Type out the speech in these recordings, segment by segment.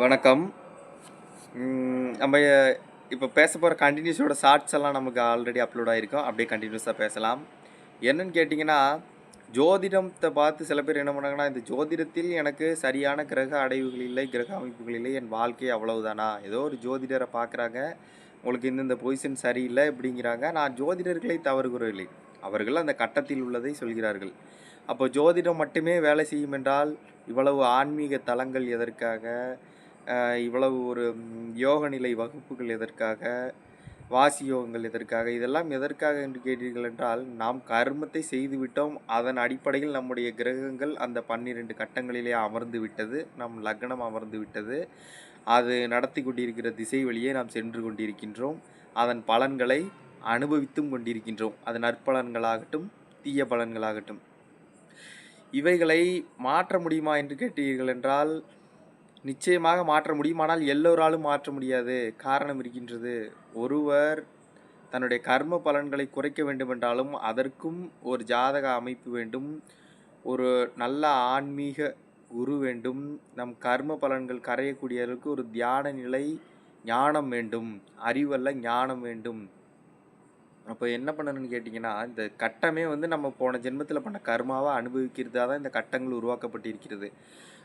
வணக்கம். நம்ம இப்போ பேச போகிற கண்டினியூஸோட ஷார்ட்ஸ் எல்லாம் நமக்கு ஆல்ரெடி அப்லோட் ஆகிருக்கும் அப்படியே கண்டினியூஸாக பேசலாம். என்னன்னு கேட்டிங்கன்னா ஜோதிடத்தை பார்த்து சில பேர் என்ன பண்ணாங்கன்னா இந்த ஜோதிடத்தில் எனக்கு சரியான கிரக அடைவுகள் இல்லை கிரக அமைப்புகள் இல்லை என் வாழ்க்கை அவ்வளவுதானா? ஏதோ ஒரு ஜோதிடரை பார்க்குறாங்க. உங்களுக்கு இந்தந்த பொசிஷன் சரியில்லை இப்படிங்கிறாங்க நான் ஜோதிடர்களை தவறுகிறவில்லை அவர்கள் அந்த கட்டத்தில் உள்ளதை சொல்கிறார்கள். அப்போ ஜோதிடம் மட்டுமே வேலை செய்யும் என்றால் இவ்வளவு ஆன்மீக தலங்கள் எதற்காக? இவ்வளவு ஒரு யோக நிலை வகுப்புகள் எதற்காக வாசி யோகங்கள் எதற்காக இதெல்லாம் எதற்காக என்று கேட்டீர்கள் என்றால் நாம் கர்மத்தை செய்துவிட்டோம் அதன் அடிப்படையில் நம்முடைய கிரகங்கள் அந்த பன்னிரெண்டு கட்டங்களிலே அமர்ந்து விட்டது. நம் லக்னம் அமர்ந்து விட்டது. அது நடத்தி கொண்டிருக்கிற திசை வழியே நாம் சென்று கொண்டிருக்கின்றோம். அதன் பலன்களை அனுபவித்தும் கொண்டிருக்கின்றோம். அது நற்பலன்களாகட்டும் தீய பலன்களாகட்டும். இவைகளை மாற்ற முடியுமா என்று கேட்டீர்கள் என்றால் நிச்சயமாக மாற்ற முடியும் ஆனால் எல்லோராலும் மாற்ற முடியாது. காரணம் இருக்கின்றது ஒருவர் தன்னுடைய கர்ம பலன்களை குறைக்க வேண்டுமென்றாலும் அதற்கும் ஒரு ஜாதக அமைப்பு வேண்டும் ஒரு நல்ல ஆன்மீக குரு வேண்டும் நம் கர்ம பலன்கள் கரையக்கூடிய அளவுக்கு ஒரு தியான நிலை ஞானம் வேண்டும் அறிவல்ல ஞானம் வேண்டும். அப்போ என்ன பண்ணணும்னு கேட்டிங்கன்னா இந்த கட்டமே வந்து நம்ம போன ஜென்மத்தில் பண்ண கர்மாவை அனுபவிக்கிறதா தான் இந்த கட்டங்கள் உருவாக்கப்பட்டிருக்கிறது.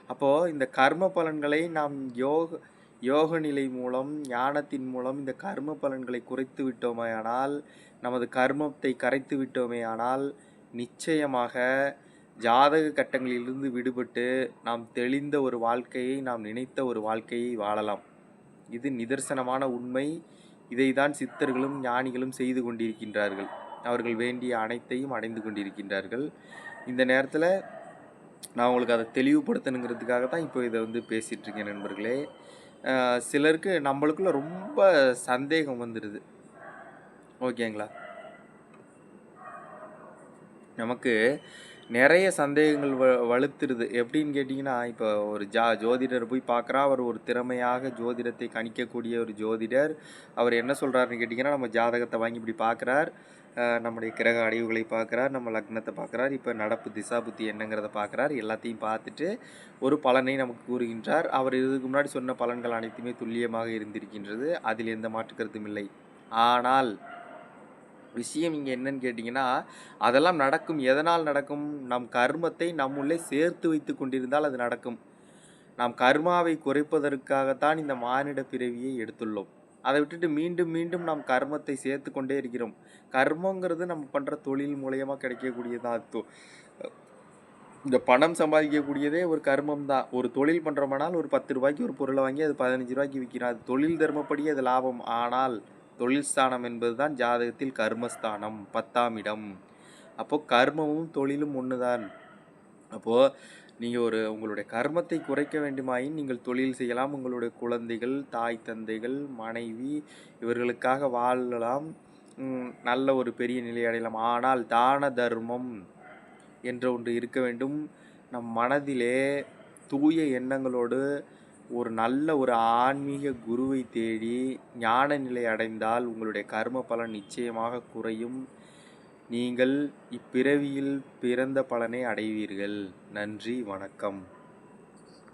அப்போது இந்த கர்ம பலன்களை நாம் யோக யோக நிலை மூலம் ஞானத்தின் மூலம் இந்த கர்ம பலன்களை குறைத்து விட்டோமேயானால் நமது கர்மத்தை கரைத்து விட்டோமேயானால் நிச்சயமாக ஜாதக கட்டங்களிலிருந்து விடுபட்டு நாம் தெளிந்த ஒரு வாழ்க்கையை நாம் நினைத்த ஒரு வாழ்க்கையை வாழலாம். இது நிதர்சனமான உண்மை. இதைதான் சித்தர்களும் ஞானிகளும் செய்து கொண்டிருக்கின்றார்கள். அவர்கள் வேண்டிய அனைத்தையும் அடைந்து கொண்டிருக்கின்றார்கள். இந்த நேரத்தில் நான் உங்களுக்கு அதை தெளிவுபடுத்தணுங்கிறதுக்காக தான் இப்போ இதை வந்து பேசிகிட்ருக்கேன் நண்பர்களே. சிலருக்கு நம்மளுக்குள்ள ரொம்ப சந்தேகம் வந்துடுது. ஓகேங்களா? நமக்கு நிறைய சந்தேகங்கள் வ வலுத்துருது. எப்படின்னு கேட்டிங்கன்னா இப்போ ஒரு ஜா ஜோதிடர் போய் பார்க்குறா அவர் ஒரு திறமையாக ஜோதிடத்தை கணிக்கக்கூடிய ஒரு ஜோதிடர். அவர் என்ன சொல்கிறாருன்னு கேட்டிங்கன்னா நம்ம ஜாதகத்தை வாங்கி இப்படி பார்க்குறார் நம்முடைய கிரக அடைவுகளை பார்க்குறார் நம்ம லக்னத்தை பார்க்குறார் இப்போ நடப்பு திசா புத்தி என்னங்கிறத பார்க்குறார் எல்லாத்தையும் பார்த்துட்டு ஒரு பலனை நமக்கு கூறுகின்றார். அவர் இதுக்கு முன்னாடி சொன்ன பலன்கள் அனைத்துமே துல்லியமாக இருந்திருக்கின்றது. அதில் எந்த மாற்றுக்கருத்தும் இல்லை. ஆனால் விஷயம் இங்கே என்னன்னு கேட்டிங்கன்னா அதெல்லாம் நடக்கும். எதனால் நடக்கும்? நம் கர்மத்தை நம்முள்ளே சேர்த்து வைத்து கொண்டிருந்தால் அது நடக்கும். நாம் கர்மாவை குறைப்பதற்காகத்தான் இந்த மானிட பிறவியை எடுத்துள்ளோம். அதை விட்டுட்டு மீண்டும் மீண்டும் நாம் கர்மத்தை சேர்த்து கொண்டே இருக்கிறோம். கர்மங்கிறது நம்ம பண்ணுற தொழில் மூலயமா கிடைக்கக்கூடியதான் அது தொ- இந்த பணம் சம்பாதிக்கக்கூடியதே ஒரு கர்மம் தான். ஒரு தொழில் பண்ணுறோம்னால் ஒரு பத்து ரூபாய்க்கு ஒரு பொருளை வாங்கி அது பதினஞ்சு ரூபாய்க்கு விற்கிறோம் அது தொழில் தர்மப்படி அது லாபம். ஆனால் தொழில் ஸ்தானம் என்பதுதான் ஜாதகத்தில் கர்மஸ்தானம் பத்தாம் இடம். அப்போது கர்மமும் தொழிலும் ஒன்று தான் அப்போது நீங்கள் ஒரு உங்களுடைய கர்மத்தை குறைக்க வேண்டுமாயின் நீங்கள் தொழில் செய்யலாம். உங்களுடைய குழந்தைகள் தாய் தந்தைகள் மனைவி இவர்களுக்காக வாழலாம். நல்ல ஒரு பெரிய நிலை அடையலாம். ஆனால் தான தர்மம் என்ற ஒன்று இருக்க வேண்டும். நம் மனதிலே தூய எண்ணங்களோடு ஒரு நல்ல ஒரு ஆன்மீக குருவை தேடி ஞான நிலை அடைந்தால் உங்களுடைய கர்ம பலன் நிச்சயமாக குறையும். நீங்கள் இப்பிறவியில் பிறந்த பலனை அடைவீர்கள். நன்றி வணக்கம்.